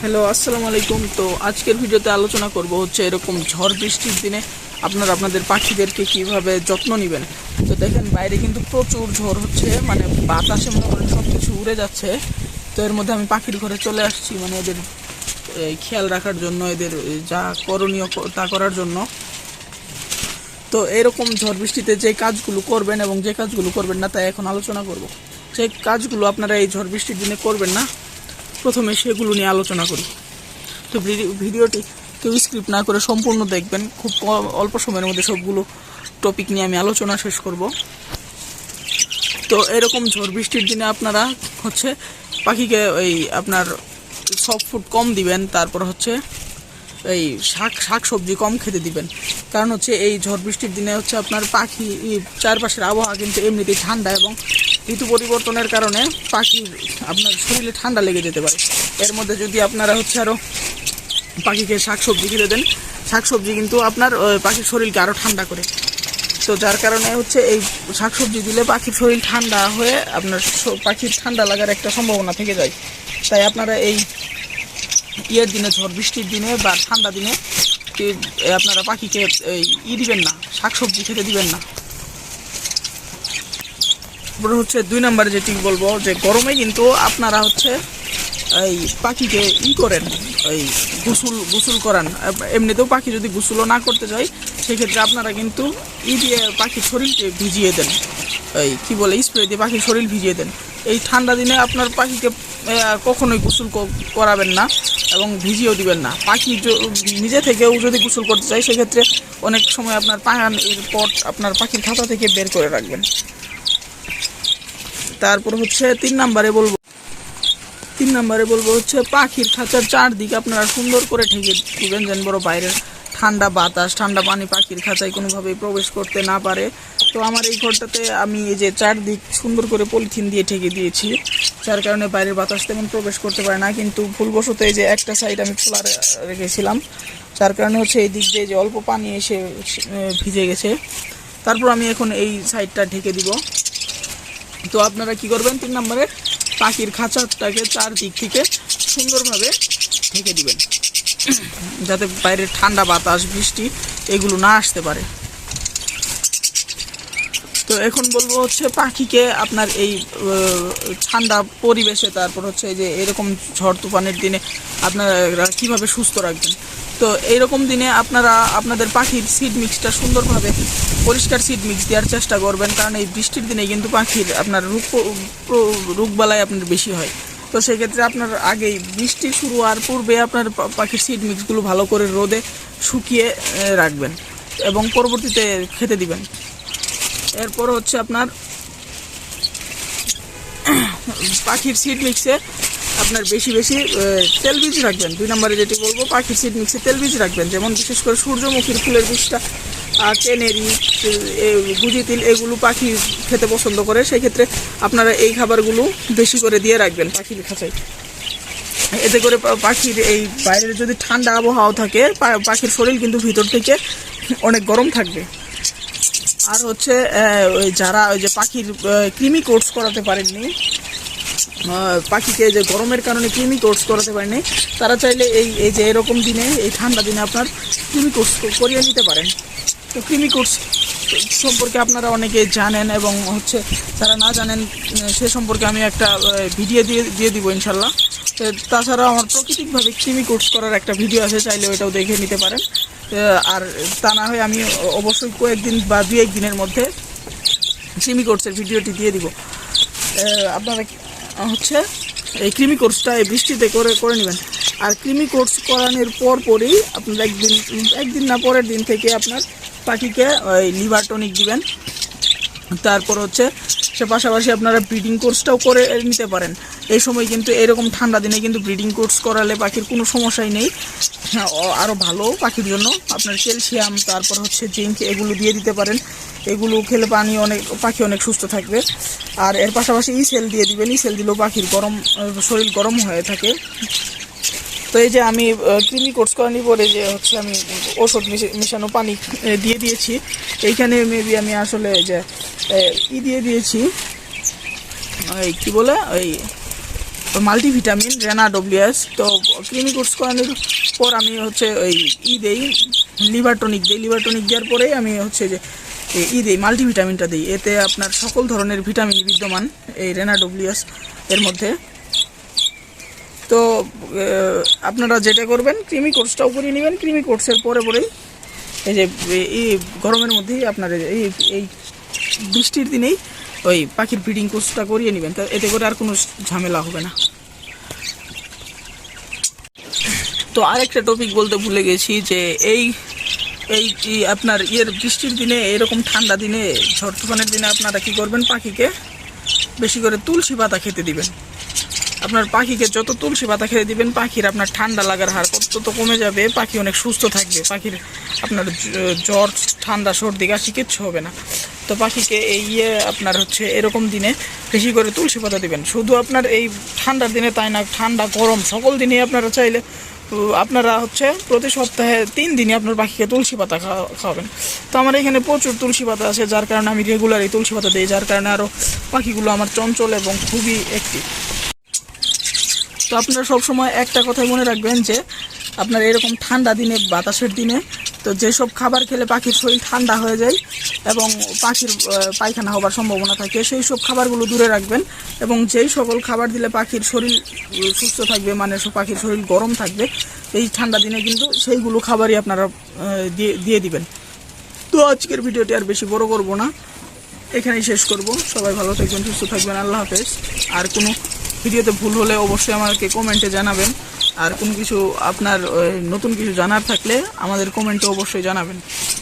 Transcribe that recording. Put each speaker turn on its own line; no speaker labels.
Hello, আসসালামু আলাইকুম। তো আজকের ভিডিওতে আলোচনা করব হচ্ছে এরকম ঝড় বৃষ্টির দিনে আপনারা আপনাদের পাখিদেরকে কীভাবে যত্ন নেবেন? তো দেখেন, বাইরে কিন্তু প্রচুর ঝড় হচ্ছে মানে বাতাসে মনে করেন সব কিছু উড়ে যাচ্ছে। তো এর মধ্যে আমি পাখির ঘরে চলে আসছি মানে এদের খেয়াল রাখার জন্য, এদের যা করণীয় তা করার জন্য। তো এরকম ঝড় বৃষ্টিতে যে কাজগুলো করবেন এবং যে কাজগুলো করবেন না তাই এখন আলোচনা করব। যে কাজগুলো আপনারা এই ঝড় বৃষ্টির দিনে করবেন না প্রথমে সেগুলো নিয়ে আলোচনা করি। তো ভিডি- ভিডিওটি কেউ স্ক্রিপ্ট না করে সম্পূর্ণ দেখবেন। খুব অল্প সময়ের মধ্যে সবগুলো টপিক নিয়ে আমি আলোচনা শেষ করব। তো এরকম ঝড় বৃষ্টির দিনে আপনারা হচ্ছে পাখিকে ওই আপনার সফট ফুড কম দিবেন, তারপর হচ্ছে এই শাক শাক সবজি কম খেতে দিবেন। কারণ হচ্ছে এই ঝড় বৃষ্টির দিনে হচ্ছে আপনার পাখি চারপাশের আবহাওয়া কিন্তু এমনিতেই ঠান্ডা এবং ঋতু পরিবর্তনের কারণে পাখির আপনার শরীরে ঠান্ডা লেগে যেতে পারে। এর মধ্যে যদি আপনারা হচ্ছে আরও পাখিকে শাক সবজি খেতে দেন শাক সবজি কিন্তু আপনার পাখির শরীরকে আরও ঠান্ডা করে। তো যার কারণে হচ্ছে এই শাকসবজি দিলে পাখির শরীর ঠান্ডা হয়ে আপনার পাখির ঠান্ডা লাগার একটা সম্ভাবনা থেকে যায়। তাই আপনারা এই ইয়ের দিনে ঝড় বৃষ্টির দিনে বা ঠান্ডা দিনে আপনারা পাখিকে এই, ই দিবেন না শাকসবজি খেতে দিবেন না। তারপরে হচ্ছে দুই নম্বরে যেটি বলব যে গরমে কিন্তু আপনারা হচ্ছে এই পাখিকে ই করেন, এই গোসল গোসল করান। এমনিতেও পাখি যদি গোসলও না করতে চায়, সেক্ষেত্রে আপনারা কিন্তু ই দিয়ে পাখির শরীরকে ভিজিয়ে দেন। এই কি বলে, স্প্রে দিয়ে পাখির শরীর ভিজিয়ে দেন। এই ঠান্ডা দিনে আপনার পাখিকে কখনোই গোসল করাবেন না এবং ভিজিয়েও দিবেন না। পাখি নিজে থেকেও যদি গোসল করতে চায়, সেক্ষেত্রে অনেক সময় আপনার পাহান এর পট আপনার পাখির খাতা থেকে বের করে রাখবেন। তারপর হচ্ছে তিন নাম্বারে বলব। তিন নাম্বারে বলব হচ্ছে পাখির খাঁচার চারদিকে আপনারা সুন্দর করে ঠেকে দিবেন যেন বড় বাইরের ঠান্ডা বাতাস, ঠান্ডা পানি পাখির খাঁচায় কোনোভাবেই প্রবেশ করতে না পারে। তো আমার এই ঘরটাতে আমি এই যে চারদিক সুন্দর করে পলিথিন দিয়ে ঠেকে দিয়েছি, যার কারণে বাইরের বাতাস তেমন প্রবেশ করতে পারে না। কিন্তু ভুলবশত এই যে একটা সাইড আমি খোলা রেখেছিলাম, যার কারণে হচ্ছে এই দিক দিয়ে যে অল্প পানি এসে ভিজে গেছে। তারপর আমি এখন এই সাইডটা ঢেকে দিব। তো আপনারা কি করবেন? তিন নম্বরে পাখির খাঁচাটাকে চারদিক থেকে সুন্দরভাবে ঢেকে দিবেন। যাতে বাইরের ঠান্ডা বাতাস, বৃষ্টি এগুলো না আসতে পারে। তো এখন বলব হচ্ছে পাখিকে আপনার এই ঠান্ডা পরিবেশে, তারপর হচ্ছে যে এরকম ঝড় তুফানের দিনে আপনারা কীভাবে সুস্থ রাখবেন? তো এইরকম দিনে আপনারা আপনাদের পাখির সিড মিক্সটা সুন্দরভাবে পরিষ্কার সিড মিক্স দেওয়ার চেষ্টা করবেন, কারণ এই বৃষ্টির দিনে কিন্তু পাখির আপনার রোগ রোগবালাই আপনার বেশি হয়। তো সেক্ষেত্রে আপনার আগেই বৃষ্টি শুরু হওয়ার পূর্বে আপনার পাখির সিড মিক্সগুলো ভালো করে রোদে শুকিয়ে রাখবেন এবং পরবর্তীতে খেতে দিবেন। এরপর হচ্ছে আপনার পাখির সিড মিক্সে আপনার বেশি বেশি তেল বীজ রাখবেন। দুই নম্বরে যেটি বলব পাখির সিড মিক্সে তেল বীজ রাখবেন। যেমন বিশেষ করে সূর্যমুখীর ফুলের বীজটা কেনেরি গুজি তিল, এগুলো পাখি খেতে পছন্দ করে। সেই ক্ষেত্রে আপনারা এই খাবারগুলো বেশি করে দিয়ে রাখবেন পাখির খাঁচায়। এতে করে পাখির এই বাইরের যদি ঠান্ডা আবহাওয়া থাকে পাখির শরীর কিন্তু ভিতর থেকে অনেক গরম থাকবে। আর হচ্ছে ওই যারা ওই যে পাখির কৃমি কোর্স করাতে পারেননি পাখিকে যে গরমের কারণে কৃমি কোর্স করাতে পারেনি। তারা চাইলে এই এই যে এরকম দিনে, এই ঠান্ডা দিনে আপনার কৃমি কোর্স করিয়ে নিতে পারেন। তো কৃমি কোর্স সম্পর্কে আপনারা অনেকে জানেন এবং হচ্ছে যারা না জানেন সে সম্পর্কে আমি একটা ভিডিও দিয়ে দিয়ে দিব ইনশাল্লাহ। তাছাড়া আমার প্রাকৃতিকভাবে কৃমি কোর্স করার একটা ভিডিও আছে, চাইলে ওইটাও দেখে নিতে পারেন। আর তা না হয় আমি অবশ্যই কয়েকদিন বা দু একদিনের মধ্যে কৃমি কোর্সের ভিডিওটি দিয়ে দিব। আপনারা হচ্ছে এই কৃমি কোর্সটা এই বৃষ্টিতে করে করে নেবেন। আর কৃমি কোর্স করানোর পর পরই আপনার একদিন একদিন না পরের দিন থেকে আপনার পাখিকে ওই লিভার টনিক দিবেন। তারপর হচ্ছে সে পাশাপাশি আপনারা ব্রিডিং কোর্সটাও করে নিতে পারেন। এই সময় কিন্তু এরকম ঠান্ডা দিনে কিন্তু ব্রিডিং কোর্স করালে পাখির কোনো সমস্যাই নেই। হ্যাঁ, আরও ভালো পাখির জন্য। আপনার ক্যালসিয়াম তারপর হচ্ছে জিঙ্ক এগুলো দিয়ে দিতে পারেন। এগুলো খেলে পানি অনেক, পাখি অনেক সুস্থ থাকবে। আর এর পাশাপাশি ই সেল দিয়ে দিবেন সেল দিলেও পাখির গরম শরীর গরম হয়ে থাকে। তো এই যে আমি ক্রিমি কোর্স করানি পরে যে হচ্ছে আমি ওষুধ মিশে- মিশানো পানি দিয়ে দিয়েছি। এইখানে মেবি আমি আসলে যে ই দিয়ে দিয়েছি। ওই কি বলে? ওই মাল্টিভিটামিন রেনা ডব্লিউএস তো ক্রিমি কোর্স করানোর পর আমি হচ্ছে ওই ই দেই লিভার টনিক দিই। লিভার টনিক দেওয়ার পরেই আমি হচ্ছে যে ই দিই মাল্টিভিটামিনটা দিই, এতে আপনার সকল ধরনের ভিটামিন বিদ্যমান, এই রেনা ডব্লিউএস এর মধ্যে। তো আপনারা যেটা করবেন ক্রিমি কোর্সটাও করিয়ে নেবেন ক্রিমি কোর্সের পরে পরেই এই যে এই গরমের মধ্যেই আপনার এই এই বৃষ্টির দিনেই ওই পাখির ব্রিডিং কোর্সটা করিয়ে নেবেন তো এতে করে আর কোনো ঝামেলা হবে না। তো আরেকটা টপিক বলতে ভুলে গেছি যে, এই এই আপনার ইয়ের বৃষ্টির দিনে, এরকম ঠান্ডা দিনে ঝড় তুফানের দিনে আপনারা কি করবেন? পাখিকে বেশি করে তুলসী পাতা খেতে দিবেন। আপনার পাখিকে যত তুলসী পাতা খেতে দিবেন, পাখির আপনার ঠান্ডা লাগার হার তত কমে যাবে? পাখি অনেক সুস্থ থাকবে। পাখির আপনার জ্বর, ঠান্ডা, সর্দি, কাশি কিচ্ছু হবে না। তো পাখিকে এই ইয়ে আপনার হচ্ছে এরকম দিনে বেশি করে তুলসী পাতা দিবেন। শুধু আপনার এই ঠান্ডার দিনে তাই না, ঠান্ডা, গরম, সকল দিনেই আপনারা চাইলে উম, আপনারা হচ্ছে প্রতি সপ্তাহে তিন দিনই আপনার পাখিকে তুলসী পাতা খাওয়া- খাওয়াবেন। তো আমার এখানে প্রচুর তুলসী পাতা আছে যার কারণে আমি রেগুলারই তুলসী পাতা দিই যার কারণে আরও পাখিগুলো আমার চঞ্চল এবং খুবই অ্যাক্টিভ তো আপনারা সবসময় একটা কথাই মনে রাখবেন যে আপনার এরকম ঠান্ডা দিনে বাতাসের দিনে তো যেসব খাবার খেলে পাখির শরীর ঠান্ডা হয়ে যায় এবং পাখির পায়খানা হবার সম্ভাবনা থাকে। সেই সব খাবারগুলো দূরে রাখবেন এবং যেই সকল খাবার দিলে পাখির শরীর সুস্থ থাকবে মানে পাখির শরীর গরম থাকবে, এই ঠান্ডা দিনে কিন্তু সেইগুলো খাবারই আপনারা দিয়ে দিয়ে দিবেন। তো আজকের ভিডিওটি আর বেশি বড় করব না। এখানেই শেষ করব। সবাই ভালো থাকবেন, সুস্থ থাকবেন। আল্লাহ হাফেজ। আর কোনো ভিডিওতে ভুল হলে অবশ্যই আমাকে কমেন্টে জানাবেন। আর কোনো কিছু আপনার নতুন কিছু জানার থাকলে আমাদের কমেন্টে অবশ্যই জানাবেন।